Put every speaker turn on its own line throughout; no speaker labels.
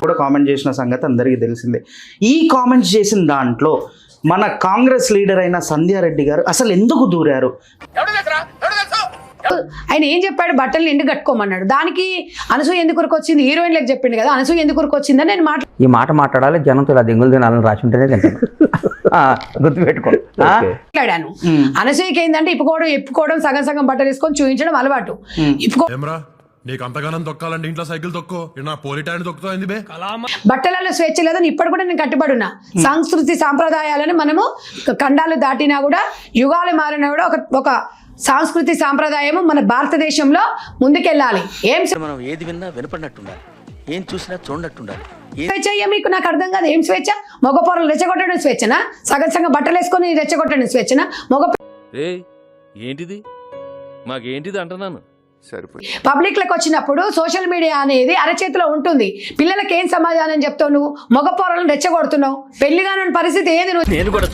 కూడా కామెంట్ చేసిన సంగతి అందరికీ తెలిసిందే. ఈ కామెంట్స్ చేసిన దాంట్లో మన కాంగ్రెస్ లీడర్ అయిన సంధ్యారెడ్డి గారు అసలు ఎందుకు దూరారు?
ఆయన ఏం చెప్పాడు? బట్టలు నిండు కట్టుకోమన్నాడు. దానికి అనసూయ ఎందుకు వచ్చింది హీరోయిన్లకు చెప్పిండు కదా. అనసూయ ఎందుకు వచ్చిందని నేను మాట్లా
ఈ మాట మాట్లాడాలి జనంతో ఇలా దింగులు తినాలని రాసి ఉంటేనే గుర్తుపెట్టుకో?
మాట్లాడాను. అనసూయకి ఏంటంటే ఇప్పుకోవడం ఎప్పుకోవడం సగం సగం బట్టలు వేసుకొని చూపించడం అలవాటు. ఇప్పుకో
ఏమ్రా? నీకు అంతగానం ఇంట్లో సైకిల్ నా పోలిటాయని బే?
బట్టలలో స్వేచ్ఛ లేదని ఇప్పటి కూడా నేను కట్టుబడి ఉన్నా సంస్కృతి సాంప్రదాయాలను మనము ఖండాలు దాటినా కూడా యుగాలు మారినా కూడా ఒక ఒక సాంస్కృతి సాంప్రదాయము మన భారతదేశంలో ముందుకెళ్ళాలి. ఏం
మనం ఏది విన్నా వినపడినట్టుండాలి. ఏం చూసినా చూడనట్టుండాలి.
స్వేచ్ఛ అయ్యా మీకు నాకు అర్థం కాదు. ఏం స్వేచ్ఛ? మగ పొరలు రెచ్చగొట్టడం స్వేచ్ఛనా? సగం సగం బట్టలు వేసుకొని రెచ్చగొట్టడం స్వేచ్ఛనా? మగ
ఏంటిది? మాకేంటిది అంటున్నాను?
పబ్లిక్లకు వచ్చినప్పుడు సోషల్ మీడియా అనేది అరచేతిలో ఉంటుంది. పిల్లలకి ఏం సమాధానం చెప్తావు నువ్వు? మగ పొరలను రెచ్చగొడుతున్నావు. పెళ్ళి కాని పరిస్థితి ఏది నువ్వు?
నేను కూడా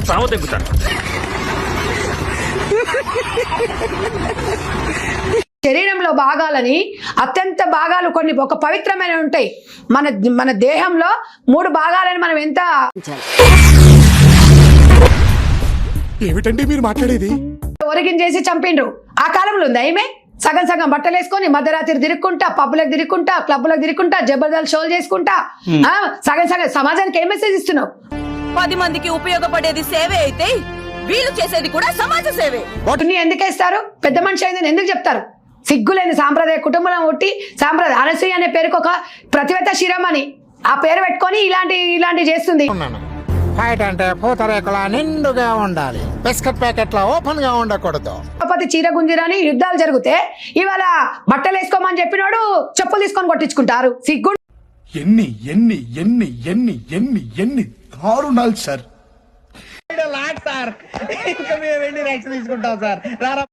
శరీరంలో భాగాలని అత్యంత భాగాలు కొన్ని ఒక పవిత్రమైన ఉంటాయి. మన మన దేహంలో మూడు భాగాలని మనం ఎంత
ఏమిటండి మీరు మాట్లాడేది?
ఒరిగిన్ చేసి చంపిండ్రు. ఆ కాలంలో ఉందా ఏమే? సగం సగం బట్టలు వేసుకొని మధ్యరాత్రి తిరుక్కుంటా పబ్బులకు తిరుక్కుంటా క్లబ్లకు తిరుక్కుంటా జబర్దస్త్ షోలు చేసుకుంటా. సగం సగం సమాజానికి ఏం మెసేజ్ ఇస్తున్నావు?
పది మందికి ఉపయోగపడేది సేవే అయితే వీళ్ళు చేసేది కూడా సమాజ సేవే.
వాటిని ఎందుకు వేస్తారు? పెద్ద మనిషి అయిందని ఎందుకు చెప్తారు? సిగ్గులేని సాంప్రదాయ కుటుంబంలో పుట్టి సాంప్రదాయ అనసూయ అనే పేరుకు ఒక ప్రతివేత శిరమని ఆ పేరు పెట్టుకొని ఇలాంటి ఇలాంటి చేస్తుంది.
ఫైట్ అంటే పూతరేకుల నిండుగా ఉండాలి. బిస్కెట్ ప్యాకెట్ల ఓపెన్గా ఉండకూడదు.
తిరుపతి చీర గుంజిరని యుద్ధాలు జరిగితే ఇవాళ బట్టలు వేసుకోమని చెప్పినోడు చెప్పులు తీసుకొని కొట్టించుకుంటారు. సిగ్గు
ఎన్ని ఎన్ని ఎన్ని ఎన్ని ఎన్ని ఎన్ని దారుణాలు సార్. ఇంకా మేము వెళ్ళి రియాక్షన్ తీసుకుంటాం సార్? రారా